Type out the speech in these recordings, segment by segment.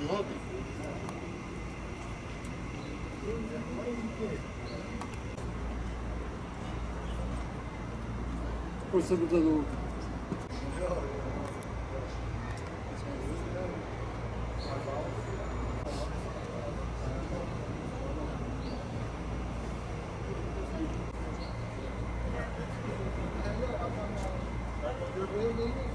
de ontem. Força do Danúbio. Thank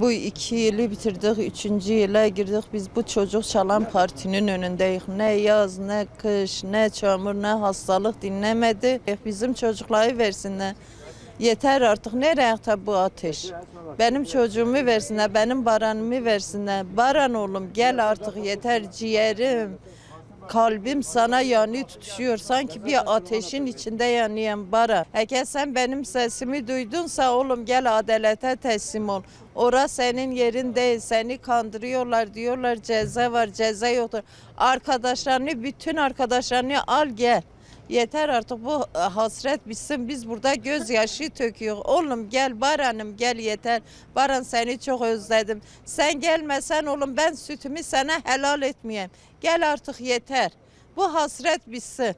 Bu iki yılı bitirdik, üçüncü yıla girdik. Biz bu çocuk çalan partinin önündeyiz. Ne yaz, ne kış, ne çamur, ne hastalık dinlemedi. Bizim çocukları versinler. Yeter artık. Nereye tabi bu ateş? Benim çocuğumu versinler, benim baranımı versinler. Baran oğlum gel artık yeter ciğerim. Kalbim sana yanı tutuşuyor. Sanki bir ateşin içinde yanıyan bara. Eğer sen benim sesimi duydunsa oğlum gel adalete teslim ol. Ora senin yerin değil. Seni kandırıyorlar diyorlar ceza var ceza yoktur. Arkadaşlarını bütün arkadaşlarını al gel. Yeter artık bu e, hasret bitsin. Biz burada gözyaşı töküyor. Oğlum gel Baran'ım gel yeter. Baran seni çok özledim. Sen gelmesen oğlum ben sütümü sana helal etmeyeyim. Gel artık yeter. Bu hasret bitsin.